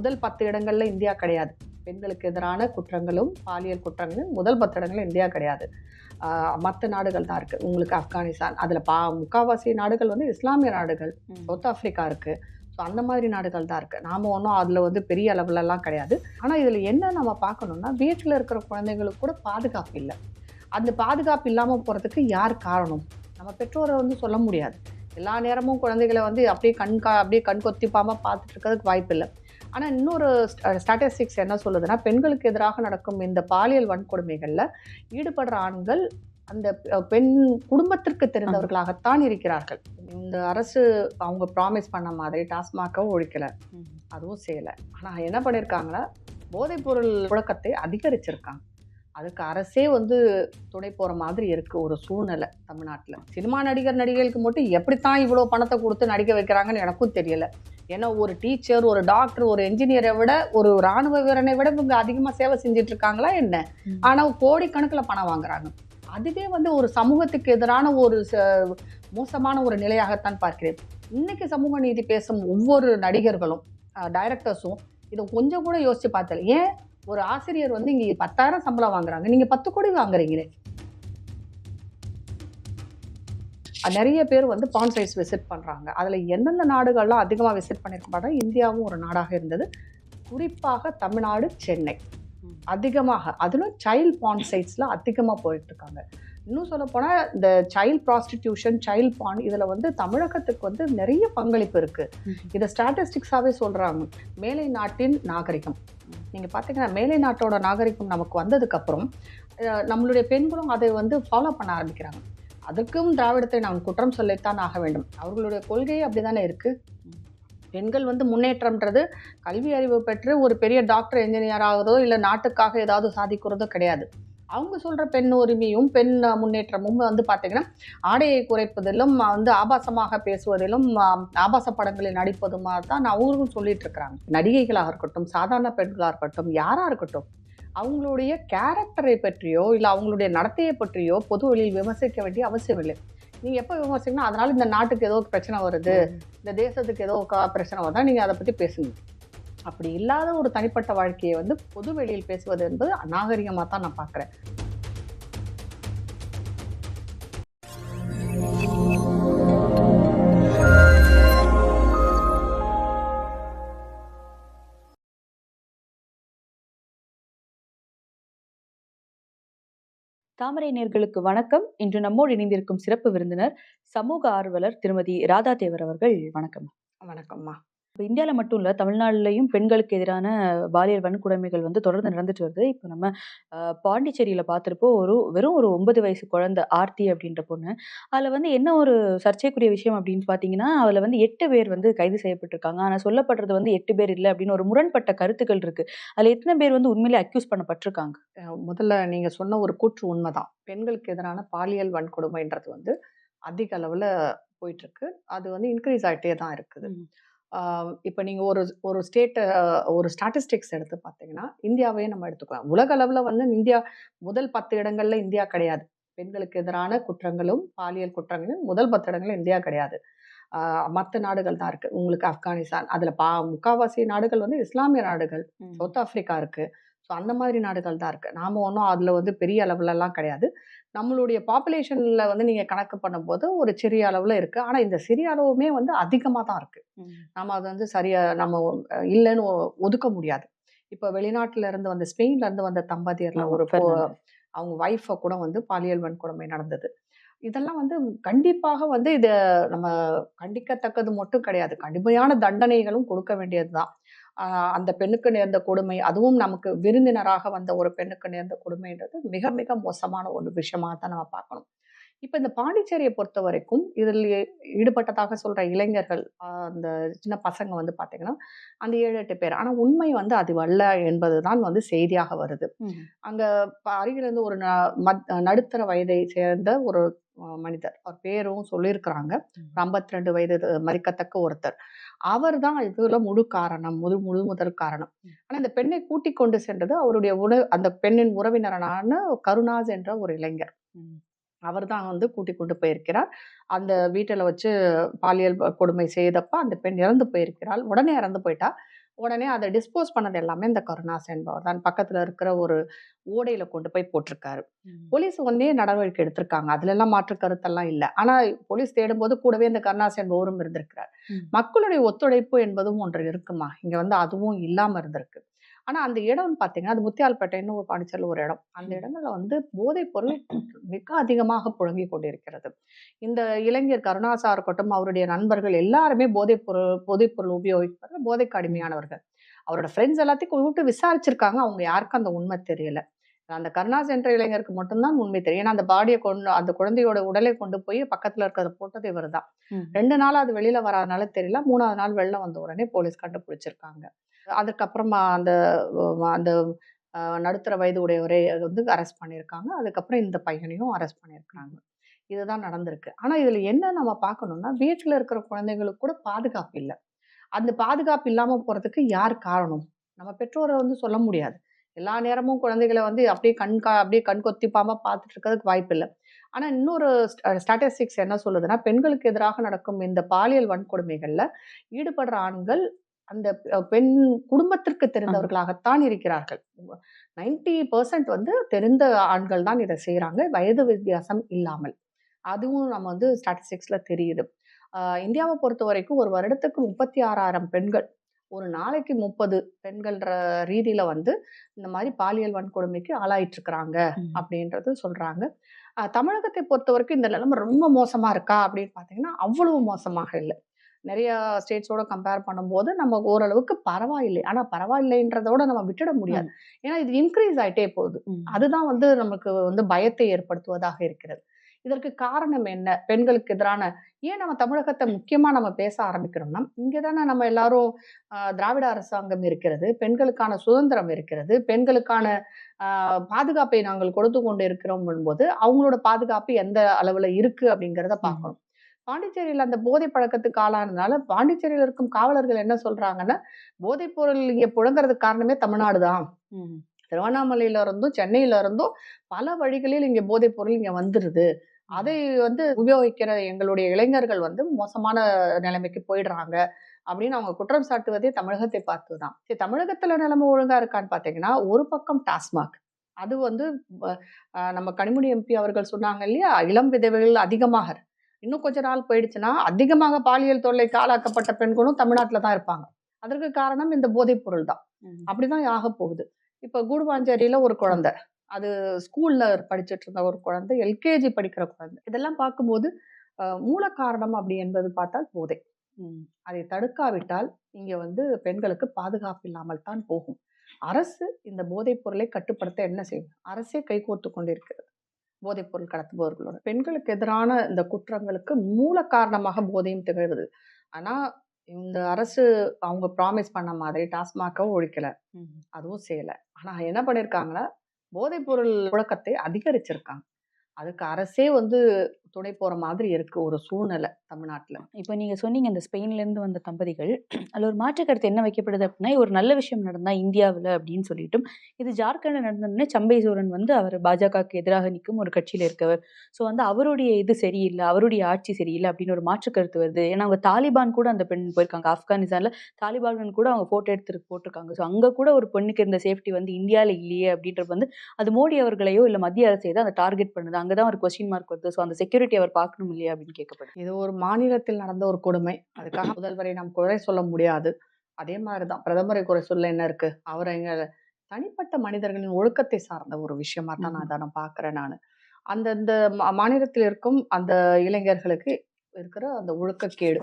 முதல் பத்து இடங்கள்ல இந்தியா கிடையாது. பெண்களுக்கு எதிரான குற்றங்களும் பாலியல் குற்றங்களும் முதல் பத்து இடங்கள்ல இந்தியா கிடையாது. மற்ற நாடுகள் தான் இருக்குது உங்களுக்கு ஆப்கானிஸ்தான் அதில் பா முக்காவாசி நாடுகள் வந்து இஸ்லாமிய நாடுகள் சவுத் ஆஃப்ரிக்கா இருக்குது ஸோ அந்த மாதிரி நாடுகள் தான் இருக்குது நாம் ஒன்றும் அதில் வந்து பெரிய அளவுலலாம் கிடையாது. ஆனால் இதில் என்ன நம்ம பார்க்கணுன்னா வீட்டில் இருக்கிற குழந்தைங்களுக்கு கூட பாதுகாப்பு இல்லை. அந்த பாதுகாப்பு இல்லாமல் போகிறதுக்கு யார் காரணம்? நம்ம பெற்றோரை வந்து சொல்ல முடியாது. எல்லா நேரமும் குழந்தைகளை வந்து அப்படியே கண் கா அப்படியே கண் கொத்திப்பாமல் பார்த்துட்டு இருக்கிறதுக்கு வாய்ப்பு இல்லை. ஆனால் இன்னொரு ஸ்டாட்டிஸ்டிக்ஸ் என்ன சொல்லுதுன்னா பெண்களுக்கு எதிராக நடக்கும் இந்த பாலியல் வன்கொடுமைகளில் ஈடுபடுற ஆண்கள் அந்த பெண் குடும்பத்திற்கு தெரிந்தவர்களாகத்தான் இருக்கிறார்கள். இந்த அரசு அவங்க ப்ராமிஸ் பண்ண மாதிரி டாஸ்மாகை ஒழிக்கல. அதுவும் செய்யலை. ஆனால் என்ன பண்ணியிருக்காங்கன்னா போதைப்பொருள் புழக்கத்தை அதிகரிச்சிருக்காங்க. அதுக்கு அரசே வந்து துணை போகிற மாதிரி இருக்குது ஒரு சூழ்நிலை தமிழ்நாட்டில். சினிமா நடிகர் நடிகைகளுக்கு மட்டும் எப்படித்தான் இவ்வளோ பணத்தை கொடுத்து நடிக்க வைக்கிறாங்கன்னு எனக்கும் தெரியல. ஏன்னா ஒரு டீச்சர் ஒரு டாக்டர் ஒரு என்ஜினியரை விட ஒரு ராணுவ வீரனை விட இவங்க அதிகமாக சேவை செஞ்சுட்டு இருக்காங்களா என்ன. ஆனால் கோடிக்கணக்கில் பணம் வாங்குறாங்க. அதுவே வந்து ஒரு சமூகத்துக்கு எதிரான ஒரு ச- மோசமான ஒரு நிலையாகத்தான் பார்க்கிறேன். இன்னைக்கு சமூக நீதி பேசும் ஒவ்வொரு நடிகர்களும் டைரக்டர்ஸும் இதை கொஞ்சம் கூட யோசிச்சு பார்த்தல ஏன்? ஒரு ஆசிரியர் வந்து இங்கே பத்தாயிரம் சம்பளம் வாங்குறாங்க. நீங்க பத்து கோடி வாங்குறீங்களே. நிறைய பேர் வந்து பான் சைட்ஸ் விசிட் பண்றாங்க. அதுல எந்தெந்த நாடுகள்லாம் அதிகமாக விசிட் பண்ணியிருக்க இந்தியாவும் ஒரு நாடாக இருந்தது. குறிப்பாக தமிழ்நாடு சென்னை. அதிகமாக அதிலும் சைல்ட் பான் சைட்ஸ்ல அதிகமாக போயிட்டு இருக்காங்க. இன்னும் சொல்ல போனா இந்த சைல்ட் ப்ராஸ்டிடியூஷன் சைல்ட் பான் இதுல வந்து தமிழகத்துக்கு வந்து நிறைய பங்களிப்பு இருக்கு. ம். இதை ஸ்டாட்டிஸ்டிக்ஸாவே சொல்றாங்க. மேலை நாட்டின் நாகரிகம். நீங்க பாத்தீங்கன்னா மேலை நாட்டோட நாகரிகம் நமக்கு வந்ததுக்கு அப்புறம் அஹ், நம்மளுடைய பெண்களும் அதை வந்து ஃபாலோ பண்ண ஆரம்பிக்கிறாங்க. அதற்கும் திராவிடத்தை நாம் குற்றம் சொல்லித்தான் ஆக வேண்டும். அவர்களுடைய கொள்கையே அப்படிதானே இருக்கு? பெண்கள் வந்து முன்னேற்றம்ன்றது கல்வி அறிவு பெற்று ஒரு பெரிய டாக்டர் என்ஜினியர் ஆகுறதோ இல்லை நாட்டுக்காக ஏதாவது சாதிக்கிறதோ கிடையாது. அவங்க சொல்ற பெண் உரிமையும் பெண் முன்னேற்றமும் வந்து பார்த்தீங்கன்னா ஆடையை குறைப்பதிலும் வந்து ஆபாசமாக பேசுவதிலும் ஆபாச படங்களில் நடிப்பதுமா தான் அவங்களும் சொல்லிட்டு இருக்கிறாங்க. நடிகைகளாக இருக்கட்டும் சாதாரண பெண்களாக இருக்கட்டும் யாரா இருக்கட்டும் அவங்களுடைய கேரக்டரை பற்றியோ இல்லை அவங்களுடைய நடத்தையை பற்றியோ பொது வழியில் விமர்சிக்க வேண்டிய அவசியம் இல்லை. நீங்க எப்போ விமர்சிக்கணும் அதனால இந்த நாட்டுக்கு ஏதோ பிரச்சனை வருது இந்த தேசத்துக்கு ஏதோ பிரச்சனை வந்தால் நீங்கள் அதை பற்றி பேசுங்க. அப்படி இல்லாத ஒரு தனிப்பட்ட வாழ்க்கையை வந்து பொது வெளியில் பேசுவது என்பது அநாகரிகமாக தான் நான் பார்க்குறேன். தாமரை நேர்களுக்கு வணக்கம். இன்று நம்மோடு இணைந்திருக்கும் சிறப்பு விருந்தினர் சமூக ஆர்வலர் திருமதி ராதா தேவர் அவர்கள் வணக்கம். வணக்கம்மா. இப்போ இந்தியாவில் மட்டும் இல்லை தமிழ்நாட்டிலையும் பெண்களுக்கு எதிரான பாலியல் வன்கொடுமைகள் வந்து தொடர்ந்து நடந்துட்டு வருது. இப்போ நம்ம பாண்டிச்சேரியில பார்த்துருப்போ ஒரு வெறும் ஒரு ஒன்பது வயசு குழந்தை ஆர்த்தி அப்படின்ற பொண்ணு. அதில் வந்து என்ன ஒரு சர்ச்சைக்குரிய விஷயம் அப்படின்னு பார்த்தீங்கன்னா அதில் வந்து எட்டு பேர் வந்து கைது செய்யப்பட்டிருக்காங்க. ஆனால் சொல்லப்படுறது வந்து எட்டு பேர் இல்லை அப்படின்னு ஒரு முரண்பட்ட கருத்துக்கள் இருக்கு. அதில் எத்தனை பேர் வந்து உண்மையிலே அக்யூஸ் பண்ணப்பட்டிருக்காங்க? முதல்ல நீங்கள் சொன்ன ஒரு கூற்று உண்மைதான். பெண்களுக்கு எதிரான பாலியல் வன்கொடுமைன்றது வந்து அதிக அளவில் போயிட்டுருக்கு அது வந்து இன்க்ரீஸ் ஆகிட்டே தான் இருக்குது. இப்போ நீங்கள் ஒரு ஒரு ஸ்டேட்டை ஒரு ஸ்டாட்டிஸ்டிக்ஸ் எடுத்து பார்த்தீங்கன்னா இந்தியாவே நம்ம எடுத்துக்கலாம். உலக அளவில் வந்து இந்தியா முதல் பத்து இடங்கள்ல இந்தியா கிடையாது. பெண்களுக்கு எதிரான குற்றங்களும் பாலியல் குற்றங்களும் முதல் பத்து இடங்கள்ல இந்தியா கிடையாது. மற்ற நாடுகள் தான் இருக்குது உங்களுக்கு ஆப்கானிஸ்தான் அதில் பா முக்காவாசி நாடுகள் வந்து இஸ்லாமிய நாடுகள் சவுத் ஆஃப்ரிக்கா இருக்கு. ஸோ அந்த மாதிரி நாடுகள் தான் இருக்கு. நாம ஒன்றும் அதில் வந்து பெரிய அளவுலலாம் கிடையாது. நம்மளுடைய பாப்புலேஷனில் வந்து நீங்கள் கணக்கு பண்ணும்போது ஒரு சிறிய அளவில் இருக்குது ஆனால் இந்த சிறிய அளவுமே வந்து அதிகமாக தான் இருக்குது நம்ம அது வந்து சரியா நம்ம இல்லைன்னு ஒ- ஒதுக்க முடியாது. இப்போ வெளிநாட்டுல இருந்து வந்த ஸ்பெயின்ல இருந்து வந்த தம்பதியர்ல ஒரு. அவங்க ஒய்ஃபை கூட வந்து பாலியல் வன்கொடுமை நடந்தது. இதெல்லாம் வந்து கண்டிப்பாக வந்து இதை நம்ம கண்டிக்கத்தக்கது மட்டும் கிடையாது. கடுமையான தண்டனைகளும் கொடுக்க வேண்டியதுதான். ஆஹ் அந்த பெண்ணுக்கு நேர்ந்த கொடுமை அதுவும் நமக்கு விருந்தினராக வந்த ஒரு பெண்ணுக்கு நேர்ந்த கொடுமைன்றது மிக மிக மோசமான ஒரு விஷயமாக தான் நம்ம பார்க்கணும். இப்போ இந்த பாண்டிச்சேரியை பொறுத்த வரைக்கும் இதில் ஈடுபட்டதாக சொல்ற இளைஞர்கள் அந்த சின்ன பசங்க வந்து பார்த்தீங்கன்னா அந்த ஏழு எட்டு பேர். ஆனால் உண்மை வந்து அது அல்ல என்பதுதான் வந்து செய்தியாக வருது. அங்க ப- அருகில இருந்து ஒரு மத்- நடுத்தர வயதை சேர்ந்த ஒரு மனிதர். அவர் பேரும் சொல்லியிருக்கிறாங்க. ஐம்பத்தி ரெண்டு வயது அஹ், மதிக்கத்தக்க ஒருத்தர். அவர் தான் இதுல முழு காரணம் முழு முழு முதல் காரணம். ம். ஆனா இந்த பெண்ணை கூட்டிக் கொண்டு சென்றது அவருடைய உண அந்த பெண்ணின் உறவினரான கருணாஸ் என்ற ஒரு இளைஞர். அவர் தான் வந்து கூட்டிக் கொண்டு போயிருக்கிறார். அந்த வீட்டில் வச்சு பாலியல் கொடுமை செய்தப்ப அந்த பெண் இறந்து போயிருக்கிறாள். உடனே இறந்து போயிட்டா. உடனே அதை டிஸ்போஸ் பண்ணது எல்லாமே இந்த கருணாஸ் என்பவர் தான். பக்கத்துல இருக்கிற ஒரு ஓடையில கொண்டு போய் போட்டிருக்காரு. போலீஸ் ஒன்னே நடவடிக்கை எடுத்திருக்காங்க. அதுல எல்லாம் மாற்று கருத்தெல்லாம் இல்லை. ஆனா போலீஸ் தேடும்போது கூடவே இந்த கருணாஸ் என்பவரும் இருந்திருக்கிறார். மக்களுடைய ஒத்துழைப்பு என்பதும் ஒன்று இருக்குமா? இங்க வந்து அதுவும் இல்லாம இருந்திருக்கு. ஆனா அந்த இடம்னு பாத்தீங்கன்னா அது முத்தியால்பேட்டைன்னு ஒரு பாண்டிச்சேரியில் ஒரு இடம். அந்த. இடங்கள்ல வந்து போதைப் பொருள் மிக அதிகமாக புழங்கி கொண்டிருக்கிறது. இந்த இளைஞர் கருணாசா இருக்கட்டும் அவருடைய நண்பர்கள் எல்லாருமே போதைப் பொருள் போதைப் பொருள் உபயோகிப்பார்கள் போதைக்கு அடிமையானவர்கள் அவரோட ஃப்ரெண்ட்ஸ் எல்லாத்தையும் கூப்பிட்டு விசாரிச்சிருக்காங்க. அவங்க யாருக்கும் அந்த உண்மை தெரியல. அந்த கருணாஸ் என்ற இளைஞருக்கு மட்டும்தான் உண்மை தெரியும். ஏன்னா அந்த பாடியை கொண்டு அந்த குழந்தையோட உடலை கொண்டு போய் பக்கத்துல இருக்கிறத போட்டது இவர் தான். ரெண்டு நாள் அது வெளியில வராதனால தெரியல. மூணாவது நாள் வெளில வந்த உடனே போலீஸ் கண்டுபிடிச்சிருக்காங்க. அதுக்கப்புறமா அந்த அந்த நடுத்தர வயது உடையவரை வந்து அரெஸ்ட் பண்ணியிருக்காங்க. அதுக்கப்புறம் இந்த பையனையும் அரெஸ்ட் பண்ணியிருக்காங்க இதுதான் நடந்திருக்கு. ஆனால் இதில் என்ன நம்ம பார்க்கணும்னா வீட்டில் இருக்கிற குழந்தைங்களுக்கு கூட பாதுகாப்பு இல்லை. அந்த பாதுகாப்பு இல்லாமல் போகிறதுக்கு யார் காரணம்? நம்ம பெற்றோரை வந்து சொல்ல முடியாது. எல்லா நேரமும் குழந்தைகளை வந்து அப்படியே கண் கா அப்படியே கண் கொத்திப்பாம பார்த்துட்டு இருக்கிறதுக்கு வாய்ப்பு இல்லை. ஆனால் இன்னொரு ஸ்டாட்டிஸ்டிக்ஸ் என்ன சொல்லுதுன்னா பெண்களுக்கு எதிராக நடக்கும் இந்த பாலியல் வன்கொடுமைகளில் ஈடுபடுற ஆண்கள் அந்த பெண் குடும்பத்திற்கு தெரிந்தவர்களாகத்தான் இருக்கிறார்கள். நைன்டி பர்சன்ட் வந்து தெரிந்த ஆண்கள் தான் இதை செய்றாங்க. வயது வித்தியாசம் இல்லாமல். அதுவும் நம்ம வந்து ஸ்டாட்டிஸ்டிக்ஸ்ல தெரியுது. இந்தியாவை பொறுத்த வரைக்கும் ஒரு வருடத்துக்கு முப்பத்தி ஆறாயிரம் பெண்கள் ஒரு நாளைக்கு முப்பது பெண்கள்ன்ற ரீதியில வந்து இந்த மாதிரி பாலியல் வன்கொடுமைக்கு ஆளாயிட்டு இருக்கிறாங்க ம். அப்படின்றது சொல்றாங்க. ஆஹ் தமிழகத்தை பொறுத்த வரைக்கும் இந்த நிலைமை ரொம்ப மோசமா இருக்கா அப்படின்னு பார்த்தீங்கன்னா அவ்வளவு மோசமாக இல்லை. நிறைய ஸ்டேட்ஸோட கம்பேர் பண்ணும்போது நம்ம ஓரளவுக்கு பரவாயில்லை. ஆனா பரவாயில்லைன்றதோட நம்ம விட்டுட முடியாது. ஏன்னா இது இன்க்ரீஸ் ஆயிட்டே போகுது. அதுதான் வந்து நமக்கு வந்து பயத்தை ஏற்படுத்துவதாக இருக்கிறது. இதற்கு காரணம் என்ன? பெண்களுக்கு எதிரான ஏன் நம்ம தமிழகத்தை முக்கியமா நம்ம பேச ஆரம்பிக்கிறோம்னா இங்கதானே நம்ம எல்லாரும் திராவிட அரசாங்கம் இருக்கிறது பெண்களுக்கான சுதந்திரம் இருக்கிறது பெண்களுக்கான பாதுகாப்பை நாங்கள் கொடுத்து கொண்டு இருக்கிறோம் போது அவங்களோட பாதுகாப்பு எந்த அளவுல இருக்கு அப்படிங்கிறத பார்க்கணும். பாண்டிச்சேரியில அந்த போதை பழக்கத்துக்கு ஆளானதுனால பாண்டிச்சேரியில இருக்கும் காவலர்கள் என்ன சொல்றாங்கன்னா போதைப் பொருள் இங்க புழங்குறதுக்கு காரணமே தமிழ்நாடு தான் ம். திருவண்ணாமலையில இருந்தும் சென்னையில இருந்தும் பல வழிகளில் இங்க போதைப் பொருள் இங்க வந்துருது. அதை வந்து உபயோகிக்கிற எங்களுடைய இளைஞர்கள் வந்து மோசமான நிலைமைக்கு போயிடுறாங்க அப்படின்னு அவங்க குற்றம் சாட்டுவதே தமிழகத்தை பார்த்து தான் சரி தமிழகத்துல நிலைமை ஒழுங்கா இருக்கான்னு பார்த்தீங்கன்னா ஒரு பக்கம் டாஸ்மாக். அது வந்து நம்ம கனிமொழி எம்பி அவர்கள் சொன்னாங்க இல்லையா இளம் விதவைகள் அதிகமாக இன்னும் கொஞ்ச நாள் போயிடுச்சுன்னா அதிகமாக பாலியல் தொல்லைக்கு ஆளாக்கப்பட்ட பெண்களும் தமிழ்நாட்டில் தான் இருப்பாங்க. அதற்கு காரணம் இந்த போதைப் பொருள் தான். அப்படிதான் ஆக போகுது. இப்ப கூடுவாஞ்சேரியில ஒரு குழந்தை. அது ஸ்கூல்ல படிச்சிட்டு இருந்த ஒரு குழந்தை எல்கேஜி படிக்கிற குழந்தை. இதெல்லாம் பார்க்கும்போது மூல காரணம் அப்படி என்பது பார்த்தால் போதை. அதை தடுக்காவிட்டால் இங்க வந்து பெண்களுக்கு பாதுகாப்பு இல்லாமல் தான் போகும். அரசு இந்த போதைப் பொருளை கட்டுப்படுத்த என்ன செய்யும்? அரசே கைகோர்த்து கொண்டிருக்கிறது. போதைப் பொருள் கடத்துபவர்களோட. பெண்களுக்கு எதிரான இந்த குற்றங்களுக்கு மூல காரணமாக போதையும் திகழ்வது ஆனா இந்த அரசு அவங்க ப்ராமிஸ் பண்ண மாதிரி டாஸ்மாகை ஒழிக்கல. அதுவும் செய்யல. ஆனா என்ன பண்ணிருக்காங்கன்னா போதைப் பொருள் புழக்கத்தை அதிகரிச்சிருக்காங்க. அதுக்கு அரசே வந்து துணை போற மாதிரி இருக்கு ஒரு சூழ்நிலை தமிழ்நாட்டுல. இப்போ நீங்க சொன்னீங்க இந்த ஸ்பெயின்ல இருந்து வந்த தம்பதிகள் அதுல ஒரு மாற்று கருத்து என்ன வைக்கப்படுது அப்படின்னா ஒரு நல்ல விஷயம் நடந்தா இந்தியாவில் அப்படின்னு சொல்லிட்டும் இது ஜார்க்கண்ட்ல நடந்தோடனே சம்பை சோரன் வந்து அவர் பாஜகவுக்கு எதிராக நிற்கும் ஒரு கட்சியில இருக்கவர். ஸோ வந்து அவருடைய இது சரியில்லை அவருடைய ஆட்சி சரியில்லை அப்படின்னு ஒரு மாற்று கருத்து வருது. ஏன்னா அவங்க தாலிபான் கூட அந்த பெண் போயிருக்காங்க. ஆப்கானிஸ்தான்ல தாலிபான் கூட அவங்க போட்டோ எடுத்து போட்டிருக்காங்க. ஸோ அங்க கூட ஒரு பெண்ணுக்கு இருந்த சேஃப்டி வந்து இந்தியாவில் இல்லையே அப்படின்றது வந்து அது மோடி அவர்களையோ இல்லை மத்திய அரசையோ தான் அதை டார்கெட் பண்ணுது. அங்கதான் ஒரு கொஸ்டின் மார்க் வருது. ஸோ அந்த செக்யூரிட்டி அவர் பார்க்கணும் இல்லையா அப்படின்னு கேட்கப்படுது இது ஒரு மாநிலத்தில் நடந்த ஒரு கொடுமை. அதுக்காக முதல்வரை நாம் குறை சொல்ல முடியாது. அதே மாதிரிதான் பிரதமரை குறை சொல்ல என்ன இருக்கு? அவர் எங்க தனிப்பட்ட மனிதர்களின் ஒழுக்கத்தை சார்ந்த ஒரு விஷயமா தான் நான் அதை நான். பார்க்கிறேன் நான் அந்தந்த மாநிலத்தில் இருக்கும் அந்த இளைஞர்களுக்கு இருக்கிற அந்த ஒழுக்கக்கேடு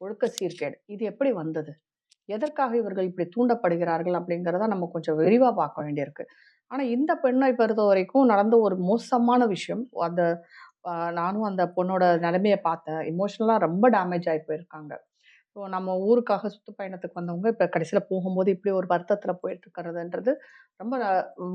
ஒழுக்க சீர்கேடு இது எப்படி வந்தது? எதற்காக இவர்கள் இப்படி தூண்டப்படுகிறார்கள் அப்படிங்கிறத நம்ம கொஞ்சம் விரிவா பார்க்க வேண்டியிருக்கு. ஆனா இந்த பெண்ணை பொறுத்த வரைக்கும் நடந்த ஒரு மோசமான விஷயம். அந்த நானும் அந்த பொண்ணோட நிலைமையை பார்த்தேன். இமோஷனலாக ரொம்ப டேமேஜ் ஆகி போயிருக்காங்க. ஸோ நம்ம ஊருக்காக சுற்றுப்பயணத்துக்கு வந்தவங்க இப்போ கடைசியில் போகும்போது இப்படி ஒரு வருத்தத்தில் போயிட்டு இருக்கிறதுன்றது ரொம்ப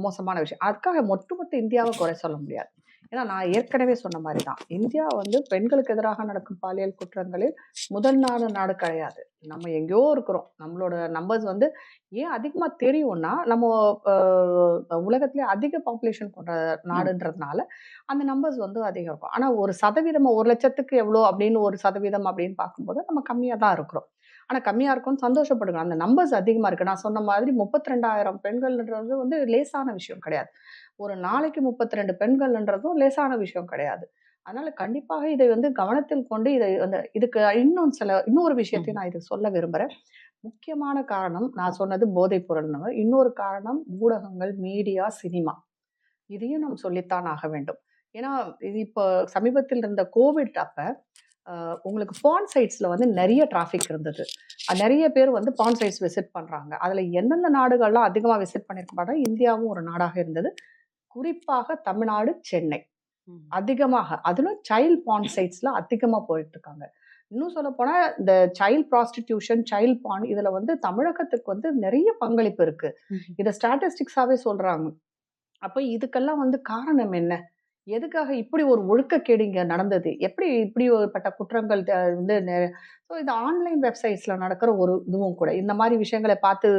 மோசமான விஷயம். அதுக்காக ஒட்டுமொத்த இந்தியாவை குறை சொல்ல முடியாது. ஏன்னா நான் ஏற்கனவே சொன்ன மாதிரி தான் இந்தியா வந்து பெண்களுக்கு எதிராக நடக்கும் பாலியல் குற்றங்களில் முதல் நாடு நாடு கிடையாது. நம்ம எங்கேயோ இருக்கிறோம். நம்மளோட நம்பர்ஸ் வந்து ஏன் அதிகமாக தெரியும்னா நம்ம உலகத்துலேயே உலகத்திலே அதிக பாப்புலேஷன் கொண்ட நாடுன்றதுனால அந்த நம்பர்ஸ் வந்து அதிகம் இருக்கும். ஆனால் ஒரு சதவீதம் ஒரு லட்சத்துக்கு எவ்வளோ அப்படின்னு ஒரு சதவீதம் அப்படின்னு பார்க்கும்போது நம்ம கம்மியாக தான் இருக்கிறோம். ஆனால் கம்மியாக இருக்கும்னு சந்தோஷப்படுங்க அந்த நம்பர்ஸ் அதிகமாக இருக்குது நான் சொன்ன மாதிரி முப்பத்தி ரெண்டாயிரம் பெண்கள்ன்றது வந்து லேசான விஷயம் கிடையாது. ஒரு நாளைக்கு முப்பத்தி ரெண்டு பெண்கள்ன்றதும் லேசான விஷயம் கிடையாது. அதனால கண்டிப்பாக இதை வந்து கவனத்தில் கொண்டு இதை அந்த இதுக்கு இன்னும் சில இன்னொரு விஷயத்தையும் நான் இது சொல்ல விரும்புகிறேன் முக்கியமான காரணம் நான் சொன்னது போதைப் பொருள்னு இன்னொரு காரணம் ஊடகங்கள் மீடியா சினிமா. இதையும் நாம் சொல்லித்தான் ஆக வேண்டும். ஏன்னா இது இப்போ சமீபத்தில் இருந்த கோவிட் அப்ப உங்களுக்கு பான் சைட்ஸில் வந்து நிறைய டிராஃபிக் இருந்தது. நிறைய பேர் வந்து பான் சைட்ஸ் விசிட் பண்ணுறாங்க அதில் எந்தெந்த நாடுகள்லாம் அதிகமாக விசிட் பண்ணியிருக்க மாட்டாங்க? இந்தியாவும் ஒரு நாடாக இருந்தது. குறிப்பாக தமிழ்நாடு சென்னை. அதிகமாக அதிலும் சைல்ட் பான் சைட்ஸில் அதிகமாக போயிட்டு இருக்காங்க இன்னும் சொல்ல போனால் இந்த சைல்ட் ப்ராஸ்டிடியூஷன் சைல்ட் பான் இதில் வந்து தமிழகத்துக்கு வந்து நிறைய பங்களிப்பு இருக்கு. இதை ஸ்டாட்டிஸ்டிக்ஸாகவே சொல்கிறாங்க அப்போ இதுக்கெல்லாம் வந்து காரணம் என்ன? எதுக்காக இப்படி ஒரு ஒழுக்கக்கேடு இங்கே நடந்தது? எப்படி இப்படி ஒருப்பட்ட குற்றங்கள் வந்து ஸோ இது ஆன்லைன் வெப்சைட்ஸில் நடக்கிற ஒரு இதுவும் கூட. இந்த மாதிரி விஷயங்களை பார்த்து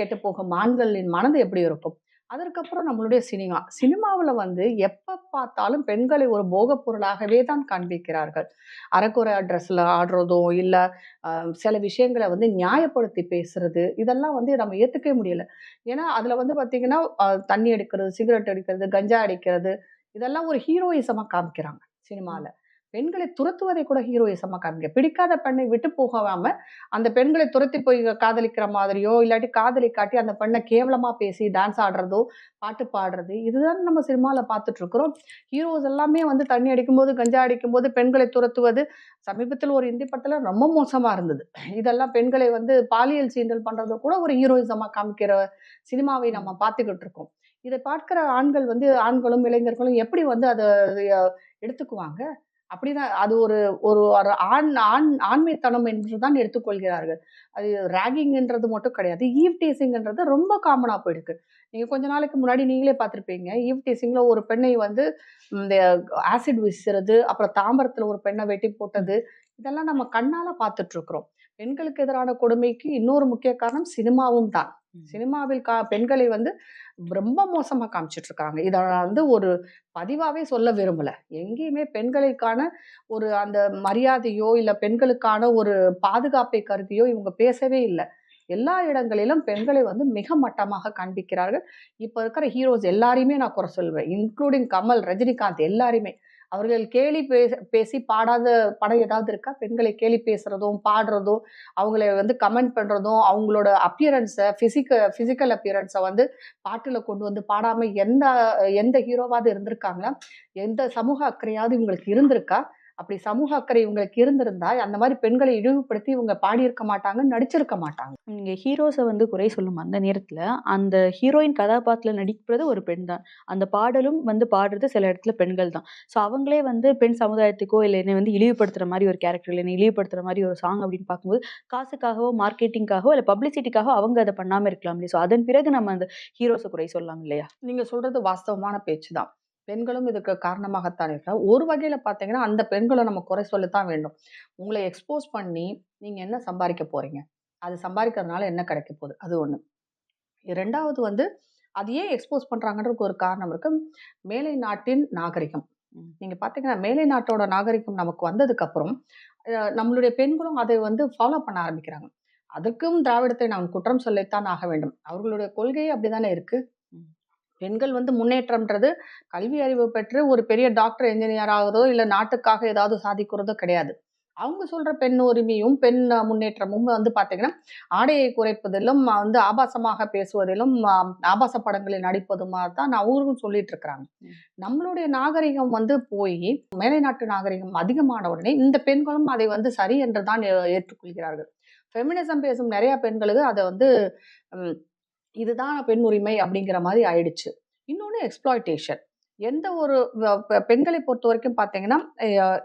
கெட்டு போகும் ஆண்களின் மனது எப்படி இருக்கும்? அதற்கப்புறம் நம்மளுடைய சினிமா. சினிமாவில் வந்து எப்போ பார்த்தாலும் பெண்களை ஒரு போகப் பொருளாகவே தான் காண்பிக்கிறார்கள். அரைக்குறை ட்ரெஸ்ஸில் ஆடுறதோ இல்லை சில விஷயங்களை வந்து நியாயப்படுத்தி பேசுறது இதெல்லாம் வந்து நம்ம ஏற்றுக்கவே முடியல. ஏன்னா அதில் வந்து பார்த்திங்கன்னா தண்ணி எடுக்கிறது சிகரெட் அடிக்கிறது கஞ்சா அடிக்கிறது இதெல்லாம் ஒரு ஹீரோயிசமாக காமிக்கிறாங்க சினிமாவில் பெண்களை துரத்துவதை கூட ஹீரோயிசமாக காமிக்க பிடிக்காத பெண்ணை விட்டு போகாம அந்த பெண்களை துரத்தி போய் காதலிக்கிற மாதிரியோ இல்லாட்டி காதலி காட்டி அந்த பெண்ணை கேவலமாக பேசி டான்ஸ் ஆடுறதோ பாட்டு பாடுறது இதுதான் நம்ம சினிமாவில் பார்த்துட்டு இருக்கிறோம் ஹீரோஸ் எல்லாமே வந்து தண்ணி அடிக்கும்போது கஞ்சா அடிக்கும்போது பெண்களை துரத்துவது சமீபத்தில் ஒரு இந்தி படத்தில் ரொம்ப மோசமாக இருந்தது. இதெல்லாம் பெண்களை வந்து பாலியல் சீண்டல் பண்ணுறது கூட ஒரு ஹீரோயிசமாக காமிக்கிற சினிமாவை நம்ம பார்த்துக்கிட்டு இருக்கோம் இதை பார்க்கிற ஆண்கள் வந்து ஆண்களும் இளைஞர்களும் எப்படி வந்து அதை எடுத்துக்குவாங்க? அப்படிதான். அது ஒரு ஒரு ஒரு ஆண் ஆண் ஆண்மைத்தனம் என்று தான் எடுத்துக்கொள்கிறார்கள். அது ரேகிங்ன்றது மட்டும் கிடையாது. ஈவ் டீசிங்ன்றது ரொம்ப காமனாக போயிருக்கு. நீங்கள் கொஞ்ச நாளைக்கு முன்னாடி நீங்களே பார்த்துருப்பீங்க. ஈவ் டீசிங்கில் ஒரு பெண்ணை வந்து இந்த ஆசிட் வீசுறது அப்புறம் தாம்பரத்தில் ஒரு பெண்ணை வெட்டி போட்டது இதெல்லாம் நம்ம கண்ணால் பார்த்துட்ருக்குறோம் பெண்களுக்கு எதிரான கொடுமைக்கு இன்னொரு முக்கிய காரணம் சினிமாவும் தான் சினிமாவில் கா பெண்களை வந்து ரொம்ப மோசமாக காமிச்சிட்டு இருக்காங்க இதை நான் வந்து ஒரு பதிவாகவே சொல்ல விரும்பல. எங்கேயுமே பெண்களுக்கான ஒரு அந்த மரியாதையோ இல்லை பெண்களுக்கான ஒரு பாதுகாப்பை கருதியோ இவங்க பேசவே இல்லை. எல்லா இடங்களிலும் பெண்களை வந்து மிக மட்டமாக காண்பிக்கிறார்கள். இப்போ இருக்கிற ஹீரோஸ் எல்லாரையுமே நான் குறை சொல்வேன். இன்க்ளூடிங் கமல் ரஜினிகாந்த் எல்லாருமே அவர்கள் கேலி பேச பேசி பாடாத படம் ஏதாவது இருக்கா? பெண்களை கேலி பேசுறதும் பாடுறதும் அவங்கள வந்து கமெண்ட் பண்ணுறதும் அவங்களோட அப்பியரன்ஸை ஃபிசிக்க ஃபிசிக்கல் அப்பியரன்ஸை வந்து பாட்டில் கொண்டு வந்து பாடாமல் எந்த எந்த ஹீரோவாவது இருந்திருக்காங்களா எந்த சமூக அக்கறையாவது இவங்களுக்கு இருந்திருக்கா? அப்படி சமூக அக்கறை இவங்களுக்கு இருந்திருந்தா அந்த மாதிரி பெண்களை இழிவுபடுத்தி இவங்க பாடியிருக்க மாட்டாங்க நடிச்சிருக்க மாட்டாங்க. நீங்க ஹீரோஸை வந்து குறை சொல்லும் அந்த நேரத்துல அந்த ஹீரோயின் கதாபாத்திரத்துல நடிக்கிறது ஒரு பெண் தான். அந்த பாடலும் வந்து பாடுறது சில இடத்துல பெண்கள் தான். ஸோ அவங்களே வந்து பெண் சமுதாயத்துக்கோ இல்லை என்னை வந்து இழிவுபடுத்துற மாதிரி ஒரு கேரக்டர் இல்லை என்னை இழிவுபடுத்துற மாதிரி ஒரு சாங் அப்படின்னு பார்க்கும்போது காசுக்காகவோ மார்க்கெட்டிங்காகவோ இல்லை பப்ளிசிட்டிக்காகவோ அவங்க அதை பண்ணாம இருக்கலாம் இல்லையா? ஸோ அதன் பிறகு நம்ம அந்த ஹீரோஸை குறை சொல்லலாம் இல்லையா? நீங்க சொல்றது வாஸ்தவமான பேச்சு தான் பெண்களும் இதுக்கு காரணமாகத்தான் இருக்கிறார் ஒரு வகையில பார்த்தீங்கன்னா அந்த பெண்களை நம்ம குறை சொல்லத்தான் வேண்டும். உங்களை எக்ஸ்போஸ் பண்ணி நீங்க என்ன சம்பாதிக்க போறீங்க? அது சம்பாதிக்கிறதுனால என்ன கிடைக்க போகுது? அது ஒண்ணு. ரெண்டாவது வந்து அது ஏன் எக்ஸ்போஸ் பண்றாங்கன்றதுக்கு ஒரு காரணம் இருக்கு. மேலை நாட்டின் நாகரிகம். ம். நீங்க பாத்தீங்கன்னா மேலை நாட்டோட நாகரிகம் நமக்கு வந்ததுக்கு அப்புறம் அஹ், நம்மளுடைய பெண்களும் அதை வந்து ஃபாலோ பண்ண ஆரம்பிக்கிறாங்க. அதற்கும் திராவிடத்தை நாம் குற்றம் சொல்லித்தான் ஆக வேண்டும். அவர்களுடைய கொள்கையே அப்படிதானே இருக்கு? ம். பெண்கள் வந்து முன்னேற்றம்ன்றது கல்வி அறிவு பெற்று ஒரு பெரிய டாக்டர் என்ஜினியர் ஆகுறதோ இல்லை நாட்டுக்காக ஏதாவது சாதிக்கிறதோ கிடையாது. அவங்க சொல்ற பெண் உரிமையும் பெண் முன்னேற்றமும் வந்து பாத்தீங்கன்னா ஆடையை குறைப்பதிலும் வந்து ஆபாசமாக பேசுவதிலும் ஆபாச படங்களில் நடிப்பதுமா தான் அவங்களும் சொல்லிட்டு இருக்கிறாங்க. நம்மளுடைய நாகரிகம் வந்து போய் மேலை நாட்டு நாகரிகம் அதிகமான உடனே இந்த பெண்களும் அதை வந்து சரி என்று தான் ஏ- ஏற்றுக்கொள்கிறார்கள். ஃபெமினிசம் பேசும் நிறைய பெண்களுக்கு அதை வந்து இதுதான் பெண் உரிமை அப்படிங்கிற மாதிரி ஆயிடுச்சு. இன்னொன்று எக்ஸ்ப்ளாய்டேஷன் எந்த ஒரு பெண்களை பொறுத்த வரைக்கும் பார்த்தீங்கன்னா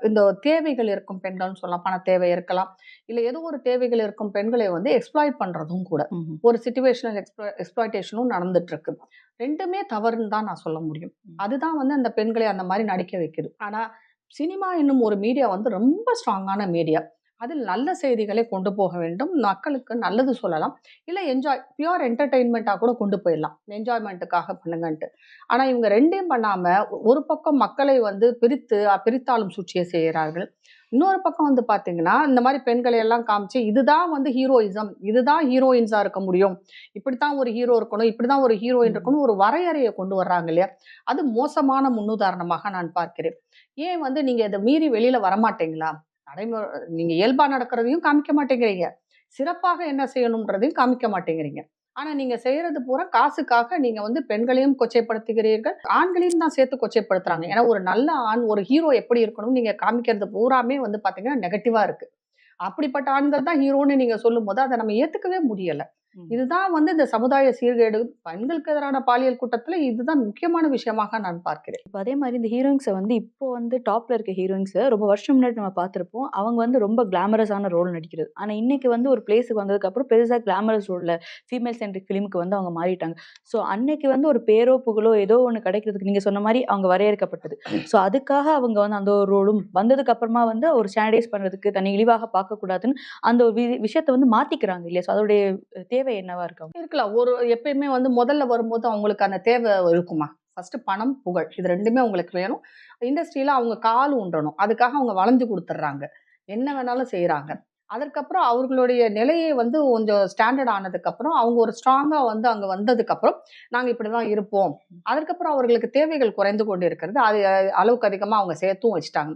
இந்த தேவைகள் இருக்கும் பெண்கள்னு சொல்லலாம் பண தேவை இருக்கலாம் இல்லை ஏதோ ஒரு தேவைகள் இருக்கும் பெண்களை வந்து எக்ஸ்ப்ளாய்ட் பண்ணுறதும் கூட. ஒரு சுச்சுவேஷனல் எக்ஸ்ப்ளா எக்ஸ்ப்ளாய்டேஷனும் நடந்துட்டு இருக்கு ரெண்டுமே தவறுன்னு தான் நான் சொல்ல முடியும். அதுதான் வந்து அந்த பெண்களை அந்த மாதிரி நடிக்க வைக்குது. ஆனால் சினிமா என்னும் ஒரு மீடியா வந்து ரொம்ப ஸ்ட்ராங்கான மீடியா அதில் நல்ல செய்திகளை கொண்டு போக வேண்டும். மக்களுக்கு நல்லது சொல்லலாம். இல்லை என்ஜாய் பியூர் என்டர்டெயின்மெண்ட்டாக கூட கொண்டு போயிடலாம். என்ஜாய்மெண்ட்டுக்காக பண்ணுங்கன்ட்டு. ஆனால் இவங்க ரெண்டையும் பண்ணாமல் ஒரு பக்கம் மக்களை வந்து பிரித்து அ, பிரித்தாளும் சூழ்ச்சியை செய்கிறார்கள். இன்னொரு பக்கம் வந்து பாத்தீங்கன்னா இந்த மாதிரி பெண்களை எல்லாம் காமிச்சு இதுதான் வந்து ஹீரோயிசம் இதுதான் ஹீரோயின்ஸா இருக்க முடியும். இப்படித்தான் ஒரு ஹீரோ இருக்கணும் இப்படிதான் ஒரு ஹீரோயின். இருக்கணும் ஒரு வரையறையை கொண்டு வர்றாங்க இல்லையா? அது மோசமான முன்னுதாரணமாக நான் பார்க்கிறேன். ஏன் வந்து நீங்க இதை மீறி வெளியில வரமாட்டீங்களா? நடைமுறை நீங்க இயல்பா நடக்கிறதையும் காமிக்க மாட்டேங்கிறீங்க. சிறப்பாக என்ன செய்யணும்ன்றதையும் காமிக்க மாட்டேங்கிறீங்க. ஆனா நீங்க செய்யறது பூரா காசுக்காக நீங்க வந்து பெண்களையும் கொச்சைப்படுத்துகிறீர்கள். ஆண்களையும் தான் சேர்த்து கொச்சைப்படுத்துறாங்க. ஏன்னா ஒரு நல்ல ஆண் ஒரு ஹீரோ எப்படி இருக்கணும் நீங்க காமிக்கிறது பூராமே வந்து பாத்தீங்கன்னா நெகட்டிவா இருக்கு. அப்படிப்பட்ட ஆண்கள் தான் ஹீரோன்னு நீங்க சொல்லும் போது அதை நம்ம ஏத்துக்கவே முடியலை. இதுதான் வந்து இந்த சமுதாய சீர்கேடு பெண்களுக்கு எதிரான பாலியல் கூட்டத்துல இதுதான் முக்கியமான விஷயமாக நான் பார்க்கிறேன். இப்போ அதே மாதிரி இந்த ஹீரோயின்ஸை வந்து இப்போ வந்து டாப்ல இருக்க ஹீரோயின்ஸை ரொம்ப வருஷம் முன்னாடி நம்ம பார்த்துருப்போம். அவங்க வந்து ரொம்ப கிளாமரஸான ரோல் நடிக்கிறது. ஆனால் இன்னைக்கு வந்து ஒரு பிளேஸுக்கு வந்ததுக்கப்புறம் பெருசாக கிளாமரஸ் ரோலில் ஃபீமேல் சென்ட்ரிக் ஃபிலிமுக்கு வந்து அவங்க மாறிட்டாங்க. ஸோ அன்னைக்கு வந்து ஒரு பேரோ புகழோ ஏதோ ஒன்று கிடைக்கிறதுக்கு நீங்கள் சொன்ன மாதிரி அவங்க வரையறுக்கப்பட்டது. ஸோ அதுக்காக அவங்க வந்து அந்த ஒரு ரோலும் வந்ததுக்கு அப்புறமா வந்து ஒரு ஸ்டாண்டர்டைஸ் பண்ணுறதுக்கு தன்னை இழிவாக பார்க்கக்கூடாதுன்னு அந்த ஒரு விஷயத்தை வந்து மாற்றிக்கிறாங்க இல்லையா? ஸோ அதோடைய தேவை என்னவா இருக்கும்? இருக்கலாம். ஒரு எப்பயுமே வந்து முதல்ல வரும்போது அவங்களுக்கு அந்த தேவை இருக்குமா? ஃபர்ஸ்ட் பணம் புகழ். இது ரெண்டுமே அவங்களுக்கு வேணும். இண்டஸ்ட்ரியில அவங்க கால் ஊன்றணும். அதுக்காக அவங்க வளைஞ்சு கொடுத்துட்றாங்க. என்ன வேணாலும் செய்கிறாங்க அதற்கப்புறம் அவர்களுடைய நிலையை வந்து கொஞ்சம் ஸ்டாண்டர்ட் ஆனதுக்கப்புறம் அவங்க ஒரு ஸ்ட்ராங்காக வந்து அங்கே வந்ததுக்கப்புறம் நாங்கள் இப்படி தான் இருப்போம். அதற்கப்புறம் அவர்களுக்கு தேவைகள் குறைந்து கொண்டு இருக்கிறது அது அளவுக்கு அதிகமாக அவங்க சேர்த்தும் வச்சுட்டாங்க.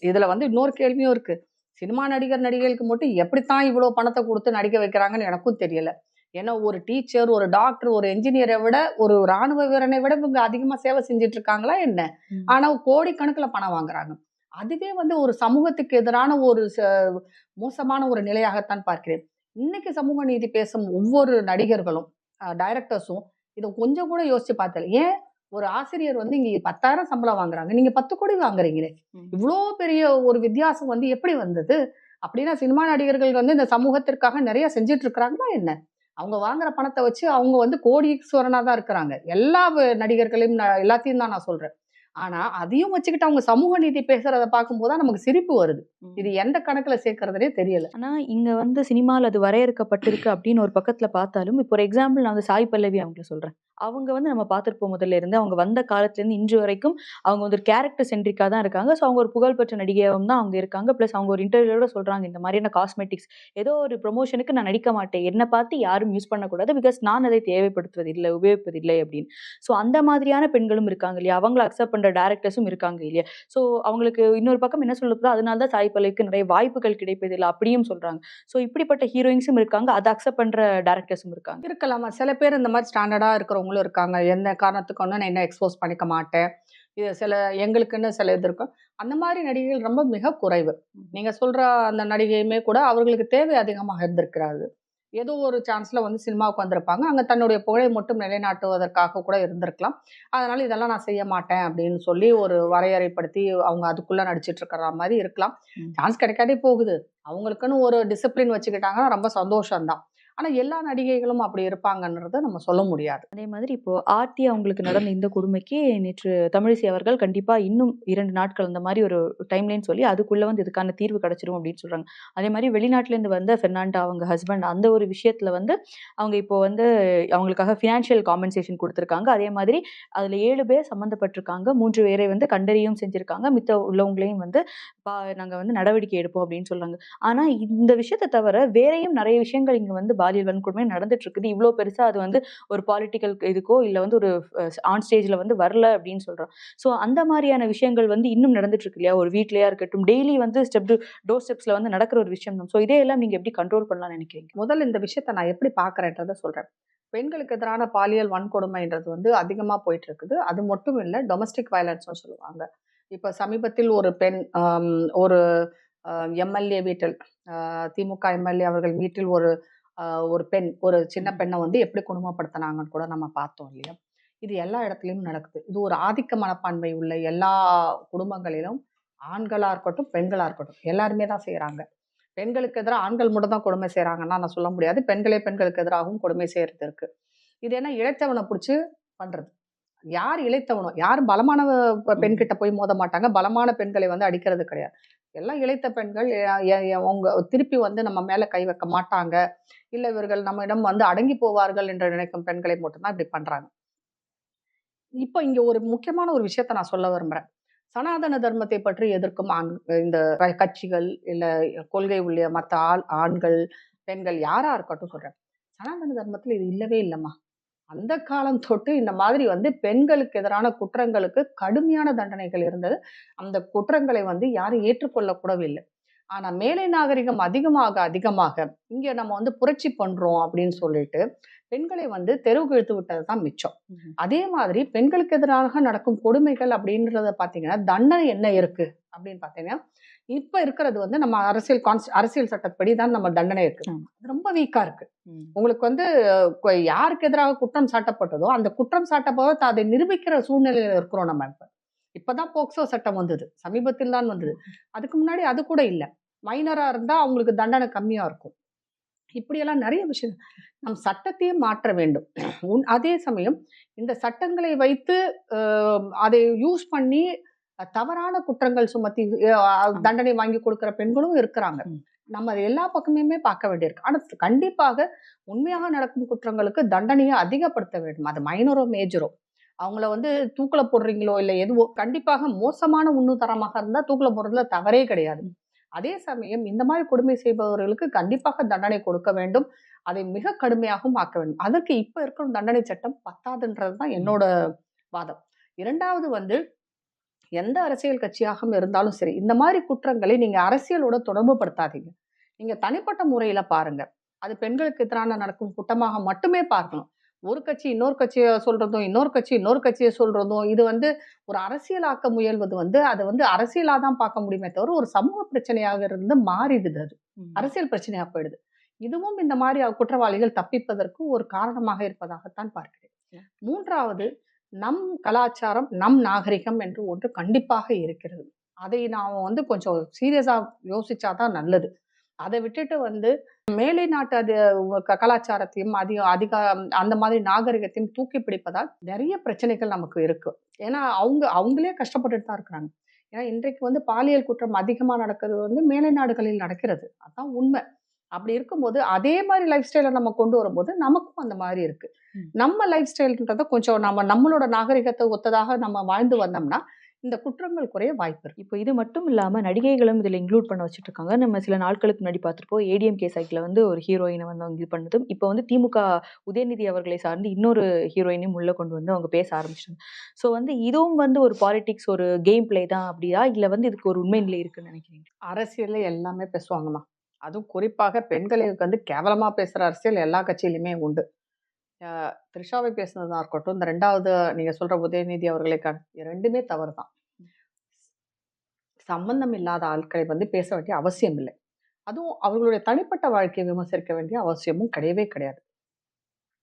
இதில் வந்து இன்னொரு கேள்வியும் இருக்குது சினிமா நடிகர் நடிகைகளுக்கு மட்டும் எப்படித்தான் இவ்வளோ பணத்தை கொடுத்து நடிக்க வைக்கிறாங்கன்னு எனக்கும் தெரியல. ஏன்னா ஒரு டீச்சர் ஒரு டாக்டர் ஒரு என்ஜினியரை விட ஒரு ராணுவ வீரனை விட இவங்க அதிகமா சேவை செஞ்சுட்டு இருக்காங்களா என்ன? ம். ஆனா கோடிக்கணக்குல பணம் வாங்குறாங்க. அதுவே வந்து ஒரு சமூகத்துக்கு எதிரான ஒரு ச- மோசமான ஒரு நிலையாகத்தான் பார்க்கிறேன். இன்னைக்கு சமூக நீதி பேசும் ஒவ்வொரு நடிகர்களும் டைரக்டர்ஸும் இதை கொஞ்சம் கூட யோசிச்சு பார்த்தல ஏன்? ஒரு ஆசிரியர் வந்து இங்க பத்தாயிரம் சம்பளம் வாங்குறாங்க. நீங்க பத்து கோடி வாங்குறீங்களே. இவ்வளோ பெரிய ஒரு வித்தியாசம் வந்து எப்படி வந்தது? அப்படின்னா சினிமா நடிகர்கள் வந்து இந்த சமூகத்திற்காக நிறைய செஞ்சுட்டு இருக்கிறாங்களா என்ன? அவங்க வாங்குற பணத்தை வச்சு அவங்க வந்து கோடீஸ்வரனா தான் இருக்கிறாங்க. எல்லா நடிகர்களையும் நான் எல்லாத்தையும் தான் நான் சொல்றேன். ஆனா அதையும் வச்சுக்கிட்டு அவங்க சமூக நீதி பேசுறத பார்க்கும்போது நமக்கு சிரிப்பு வருது. இது எந்த கணக்குல சேர்க்கறதுனே தெரியல. ஆனா இங்க வந்து சினிமால அது வரையறுக்கப்பட்டிருக்கு அப்படின்னு ஒரு பக்கத்துல பார்த்தாலும் இப்போ ஒரு எக்ஸாம்பிள் நான் வந்து சாய் பல்லவி அவங்கள சொல்றேன். அவங்க வந்து நம்ம பார்த்துருப்போம் முதல்ல இருந்து. அவங்க வந்த காலத்துலேருந்து இன்று வரைக்கும் அவங்க வந்து ஒரு கேரக்டர் சென்ட்ரிக்காக தான் இருக்காங்க. ஸோ அவங்க ஒரு புகழ்பெற்ற நடிகையாகவும் தான் அவங்க இருக்காங்க. ப்ளஸ் அவங்க ஒரு இன்டர்வியூட சொல்கிறாங்க இந்த மாதிரியான காஸ்மெட்டிக்ஸ் ஏதோ ஒரு ப்ரொமோஷனுக்கு நான் நடிக்க மாட்டேன். என்னை பார்த்து யாரும் யூஸ் பண்ணக்கூடாது. பிகாஸ் நான் அதை தேவைப்படுத்துவதில்லை உபயோகிப்பதில்லை அப்படின்னு. ஸோ அந்த மாதிரியான பெண்களும் இருக்காங்க இல்லையா? அவங்கள அக்செப்ட் பண்ணுற டேரக்டர்ஸும் இருக்காங்க இல்லையா? ஸோ அவங்களுக்கு இன்னொரு பக்கம் என்ன சொல்லப்படுதோ அதனால தான் சாய் நிறைய வாய்ப்புகள் கிடைப்பதில்லை அப்படியும் சொல்கிறாங்க ஸோ இப்படிப்பட்ட ஹீரோயின்ஸும் இருக்காங்க. அதை அக்செப்ட் பண்ணுற டேரக்டர்ஸும் இருக்காங்க. இருக்கலாமா? சில பேர் இந்த மாதிரி ஸ்டாண்டர்டாக இருக்கிற இருக்கிறவங்களும் இருக்காங்க. எந்த காரணத்துக்கு ஒன்றும் நான் என்ன எக்ஸ்போஸ் பண்ணிக்க மாட்டேன். இது சில எங்களுக்குன்னு சில இது இருக்கும். அந்த மாதிரி நடிகைகள் ரொம்ப மிக குறைவு. நீங்க சொல்ற அந்த நடிகையுமே கூட அவர்களுக்கு தேவை அதிகமாக இருந்திருக்கிறாரு ஏதோ ஒரு சான்ஸ்ல வந்து சினிமாவுக்கு வந்திருப்பாங்க. அங்க தன்னுடைய புகழை மட்டும் நிலைநாட்டுவதற்காக கூட இருந்திருக்கலாம். அதனால இதெல்லாம் நான் செய்ய மாட்டேன் அப்படின்னு சொல்லி ஒரு வரையறைப்படுத்தி அவங்க அதுக்குள்ள நடிச்சிட்டு இருக்கிற மாதிரி இருக்கலாம். சான்ஸ் கிடைக்காதே போகுது. அவங்களுக்குன்னு ஒரு டிசிப்ளின் வச்சுக்கிட்டாங்கன்னா ரொம்ப சந்தோஷம்தான். ஆனால் எல்லா நடிகைகளும் அப்படி இருப்பாங்கன்றத நம்ம சொல்ல முடியாது. அதே மாதிரி இப்போ ஆர்த்தி அவங்களுக்கு நடந்த இந்த கொடுமைக்கு நேற்று தமிழிசை அவர்கள் கண்டிப்பாக இன்னும் இரண்டு நாட்கள் அந்த மாதிரி ஒரு டைம்லைன் சொல்லி அதுக்குள்ள வந்து இதுக்கான தீர்வு கிடைச்சிரும் அப்படின்னு சொல்கிறாங்க அதே மாதிரி வெளிநாட்டிலேருந்து வந்த ஃபெர்னாண்டா அவங்க ஹஸ்பண்ட் அந்த ஒரு விஷயத்தில் வந்து அவங்க இப்போ வந்து அவங்களுக்காக ஃபினான்ஷியல் காம்பன்சேஷன் கொடுத்துருக்காங்க. அதே மாதிரி அதில் ஏழு பேர் சம்மந்தப்பட்டிருக்காங்க மூன்று பேரை வந்து கண்டறியும் செஞ்சுருக்காங்க. மித்த உள்ளவங்களையும் வந்து பா நாங்கள் வந்து நடவடிக்கை எடுப்போம் அப்படின்னு சொல்கிறாங்க ஆனால் இந்த விஷயத்தை தவிர வேறையும் நிறைய விஷயங்கள் இங்கே வந்து பாலியல் வன்கொடுமை நடந்துட்டு இருக்குது இவ்வளோ பெருசா அது வந்து ஒரு பாலிட்டிக்கல் இதுக்கோ இல்லை வந்து ஒரு ஆன் ஸ்டேஜில் வந்து வரல அப்படின்னு சொல்கிறோம் ஸோ அந்த மாதிரியான விஷயங்கள் வந்து இன்னும் நடந்துட்டு இருக்கு இல்லையா? ஒரு வீட்லையா இருக்கட்டும் டெய்லி வந்து ஸ்டெப் டோர் ஸ்டெப்ஸில் வந்து நடக்கிற ஒரு விஷயம் தான். ஸோ இதையெல்லாம் நீங்கள் எப்படி கண்ட்ரோல் பண்ணலாம்னு நினைக்கிறீங்க? முதல்ல இந்த விஷயத்தை நான் எப்படி பார்க்குறேன்றதை சொல்கிறேன் பெண்களுக்கு எதிரான பாலியல் வன்கொடுமைன்றது வந்து அதிகமாக போயிட்டு இருக்குது அது மட்டும் இல்லை டொமஸ்டிக் வயலன்ஸ்னு சொல்லுவாங்க. இப்போ சமீபத்தில் ஒரு பெண் ஒரு எம்எல்ஏ வீட்டில் திமுக எம்எல்ஏ அவர்கள் வீட்டில் ஒரு ஒரு பெண் ஒரு சின்ன பெண்ணை வந்து எப்படி குடும்பப்படுத்தினாங்கன்னு கூட நம்ம பார்த்தோம் இல்லையா? இது எல்லா இடத்துலையும் நடக்குது. இது ஒரு ஆதிக்க மனப்பான்மை உள்ள எல்லா குடும்பங்களிலும் ஆண்களாக இருக்கட்டும் பெண்களாக இருக்கட்டும் எல்லாருமே தான் செய்கிறாங்க பெண்களுக்கு எதிராக ஆண்கள் மட்டும் தான் கொடுமை செய்கிறாங்கன்னா நான் சொல்ல முடியாது. பெண்களே பெண்களுக்கு எதிராகவும் கொடுமை செய்கிறது இருக்கு. இது என்ன இழைத்தவனை பிடிச்சி பண்ணுறது யார் இழைத்தவனோ யார் பலமான பெண்கிட்ட போய் மோத மாட்டாங்க. பலமான பெண்களை வந்து அடிக்கிறது கிடையாது. எல்லாம் இழைத்த பெண்கள் அவங்க திருப்பி வந்து நம்ம மேலே கை வைக்க மாட்டாங்க. இல்லை இவர்கள் நம்மிடம் வந்து அடங்கி போவார்கள் என்று நினைக்கும் பெண்களை மட்டும்தான் இப்படி பண்ணுறாங்க இப்போ இங்கே ஒரு முக்கியமான ஒரு விஷயத்த நான் சொல்ல விரும்புகிறேன் சனாதன தர்மத்தை பற்றி எதிர்க்கும் ஆண் இந்த கட்சிகள் இல்லை கொள்கை உள்ள மற்ற ஆள் ஆண்கள் பெண்கள் யாராக இருக்கட்டும் சொல்கிறேன் சனாதன தர்மத்தில் இது இல்லவே இல்லைம்மா. அந்த காலம் தொட்டு இந்த மாதிரி வந்து பெண்களுக்கு எதிரான குற்றங்களுக்கு கடுமையான தண்டனைகள் இருந்தது. அந்த குற்றங்களை வந்து யாரும் ஏற்றுக்கொள்ளக்கூடவில்லை. ஆனா மேலை நாகரிகம் அதிகமாக அதிகமாக இங்க நம்ம வந்து புரட்சி பண்றோம் அப்படின்னு சொல்லிட்டு பெண்களை வந்து தெருவுக்கு இழுத்து விட்டது தான் மிச்சம். அதே மாதிரி பெண்களுக்கு எதிராக நடக்கும் கொடுமைகள் அப்படின்றத பாத்தீங்கன்னா தண்டனை என்ன இருக்கு? அப்படின்னு பாத்தீங்கன்னா இப்ப இருக்கிறது வந்து நம்ம அரசியல் கான்ஸ் அரசியல் சட்டப்படி தான் நம்ம தண்டனை இருக்கு. அது ரொம்ப வீக்கா இருக்கு. உங்களுக்கு வந்து யாருக்கு எதிராக குற்றம் சாட்டப்பட்டதோ அந்த குற்றம் சாட்டப்போது அதை நிரூபிக்கிற சூழ்நிலையில இருக்கிறோம் நம்ம இப்ப. இப்பதான் போக்சோ சட்டம் வந்தது. சமீபத்தில் தான் வந்தது அதுக்கு முன்னாடி அது கூட இல்லை. மைனரா இருந்தா அவங்களுக்கு தண்டனை கம்மியா இருக்கும். இப்படியெல்லாம் நிறைய விஷயம். நம் சட்டத்தையே மாற்ற வேண்டும். உன்- அதே சமயம் இந்த சட்டங்களை வைத்து அதை யூஸ் பண்ணி தவறான குற்றங்கள் சுமத்தி தண்டனை வாங்கி கொடுக்கிற பெண்களும் இருக்கிறாங்க. நம்ம அது எல்லா பக்கமுமே பார்க்க வேண்டியிருக்கு. ஆனா கண்டிப்பாக உண்மையாக நடக்கும் குற்றங்களுக்கு தண்டனையை அதிகப்படுத்த வேண்டும். அது மைனரோ மேஜரோ அவங்கள வந்து தூக்கில போடுறீங்களோ இல்லை எதுவோ கண்டிப்பாக மோசமான உன்னுதரமாக இருந்தால் தூக்கில போடுறதுல தவறே கிடையாது. அதே சமயம் இந்த மாதிரி கொடுமை செய்பவர்களுக்கு கண்டிப்பாக தண்டனை கொடுக்க வேண்டும். அதை மிக கடுமையாகவும் ஆக்க வேண்டும். அதற்கு இப்ப இருக்கிற தண்டனை சட்டம் பத்தாதுன்றது தான் என்னோட வாதம். இரண்டாவது வந்து எந்த அரசியல் கட்சியாகவும் இருந்தாலும் சரி இந்த மாதிரி குற்றங்களை நீங்க அரசியலோட தொடர்பு படுத்தாதீங்க. நீங்க தனிப்பட்ட முறையில பாருங்க. அது பெண்களுக்கு எதிரான நடக்கும் குற்றமாக மட்டுமே பார்க்கணும் ஒரு கட்சி இன்னொரு கட்சியை சொல்றதும் இன்னொரு கட்சி இன்னொரு கட்சியை சொல்றதும் இது வந்து ஒரு அரசியலாக்க முயல்வது வந்து அதை வந்து அரசியலா தான் பார்க்க முடியுமே தவிர ஒரு சமூக பிரச்சனையாக இருந்து மாறிடுது அது. அரசியல் பிரச்சனையா போயிடுது. இதுவும் இந்த மாதிரி குற்றவாளிகள் தப்பிப்பதற்கு ஒரு காரணமாக இருப்பதாகத்தான் பார்க்கிறேன். மூன்றாவது நம் கலாச்சாரம் நம் நாகரிகம் என்று ஒன்று கண்டிப்பாக இருக்கிறது. அதை நாம் வந்து கொஞ்சம் சீரியஸா யோசிச்சாதான் நல்லது. அதை விட்டுட்டு வந்து மேலை நாட்டு அது க- கலாச்சாரத்தையும் அதிக அதிக அந்த மாதிரி நாகரிகத்தையும் தூக்கி பிடிப்பதால் நிறைய பிரச்சனைகள் நமக்கு இருக்கு. ஏன்னா அவங்க அவங்களே கஷ்டப்பட்டுட்டு தான் இருக்கிறாங்க. ஏன்னா இன்றைக்கு வந்து பாலியல் குற்றம் அதிகமா நடக்கிறது வந்து மேலை நாடுகளில் நடக்கிறது. அதான் உண்மை. அப்படி இருக்கும்போது அதே மாதிரி லைஃப் ஸ்டைலை நம்ம கொண்டு வரும்போது நமக்கும் அந்த மாதிரி இருக்கு. நம்ம லைஃப் ஸ்டைல்ன்றத கொஞ்சம் நம்ம நம்மளோட நாகரிகத்தை ஒத்ததாக நம்ம வாழ்ந்து வந்தோம்னா இந்த குற்றங்கள் குறைய வாய்ப்பு இருக்கு. இப்போ இது மட்டும் இல்லாமல் நடிகைகளும் இதில் இன்க்ளூட் பண்ண வச்சுட்டு இருக்காங்க நம்ம சில நாட்களுக்கு முன்னாடி பார்த்துருப்போம். ஏடிஎம் கே சைக்கில் வந்து ஒரு ஹீரோயினை வந்து அவங்க இது பண்ணதும் இப்போ வந்து திமுக உதயநிதி அவர்களை சார்ந்து இன்னொரு ஹீரோயினையும் உள்ளே கொண்டு வந்து அவங்க பேச ஆரம்பிச்சிட்டாங்க. ஸோ வந்து இதுவும் வந்து ஒரு பாலிடிக்ஸ் ஒரு கேம் பிளே தான் அப்படியா? இல்லை வந்து இதுக்கு ஒரு உண்மை நிலை இருக்குன்னு நினைக்கிறீங்க அரசியலில் எல்லாமே பேசுவாங்கம்மா. அதுவும் குறிப்பாக பெண்களுக்கு வந்து கேவலமாக பேசுகிற அரசியல் எல்லா கட்சியிலுமே உண்டு. த்ரிஷாவை பேசுனதா இருக்கட்டும் இந்த ரெண்டாவது நீங்க சொல்ற உதயநிதி அவர்களை கண் ரெண்டுமே தவறு தான் சம்பந்தம் இல்லாத ஆட்களை வந்து பேச வேண்டிய அவசியம் இல்லை. அதுவும் அவர்களுடைய தனிப்பட்ட வாழ்க்கையை விமர்சிக்க வேண்டிய அவசியமும் கிடையவே கிடையாது.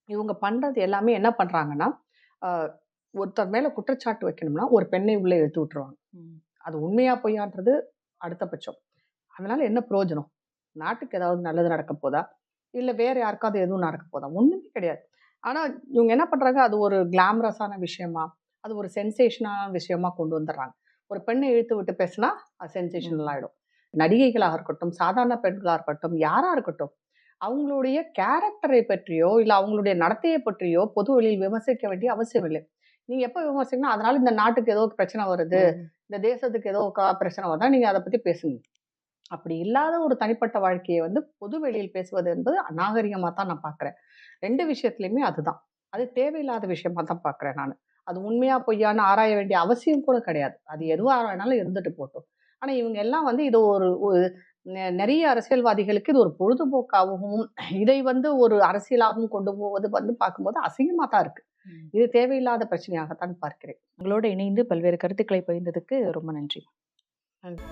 இவங்க பண்றது எல்லாமே என்ன பண்றாங்கன்னா ஆஹ் ஒருத்தர் மேல குற்றச்சாட்டு வைக்கணும்னா ஒரு பெண்ணை உள்ளே இழுத்து விட்டுருவாங்க. அது உண்மையா பொய்யான்றது அடுத்த பட்சம். அதனால என்ன பிரயோஜனம்? நாட்டுக்கு ஏதாவது நல்லது நடக்க போதா? இல்ல வேற யாருக்காவது எதுவும் நடக்க போதா? ஒண்ணுமே கிடையாது. ஆனா இவங்க என்ன பண்றாங்க? அது ஒரு கிளாமரஸான விஷயமா அது ஒரு சென்சேஷனான விஷயமா கொண்டு வந்துடுறாங்க. ஒரு பெண்ணை இழுத்து விட்டு பேசினா அது சென்சேஷனல் ஆயிடும். நடிகைகளாக இருக்கட்டும் சாதாரண பெண்களாக இருக்கட்டும் யாரா இருக்கட்டும் அவங்களுடைய கேரக்டரை பற்றியோ இல்ல அவங்களுடைய நடத்தையை பற்றியோ பொது வெளியில் விமர்சிக்க வேண்டிய அவசியம் இல்லை. நீங்க எப்ப விமர்சிக்கணும் அதனால இந்த நாட்டுக்கு ஏதோ பிரச்சனை வருது இந்த தேசத்துக்கு ஏதோ பிரச்சனை வந்தா நீங்க அதை பத்தி பேசுங்க. அப்படி இல்லாத ஒரு தனிப்பட்ட வாழ்க்கையை வந்து பொது வெளியில் பேசுவது என்பது அநாகரிகமா தான் நான் பார்க்கிறேன். ரெண்டு விஷயத்துலையுமே அதுதான். அது தேவையில்லாத விஷயமா தான் பார்க்கிறேன் நான். அது உண்மையா பொய்யான்னு ஆராய வேண்டிய அவசியம் கூட கிடையாது. அது எதுவா வேணாலும் இருந்துட்டு போட்டோம். ஆனா இவங்க எல்லாம் வந்து இது ஒரு நிறைய அரசியல்வாதிகளுக்கு இது ஒரு பொழுதுபோக்காகவும் இதை வந்து ஒரு அரசியலாகவும் கொண்டு போவது வந்து பார்க்கும்போது அசிங்கமா தான் இருக்கு. இது தேவையில்லாத பிரச்சனையாகத்தான் பார்க்கிறேன். உங்களோட இணைந்து பல்வேறு கருத்துக்களை பகிர்ந்ததுக்கு ரொம்ப நன்றி. நன்றி.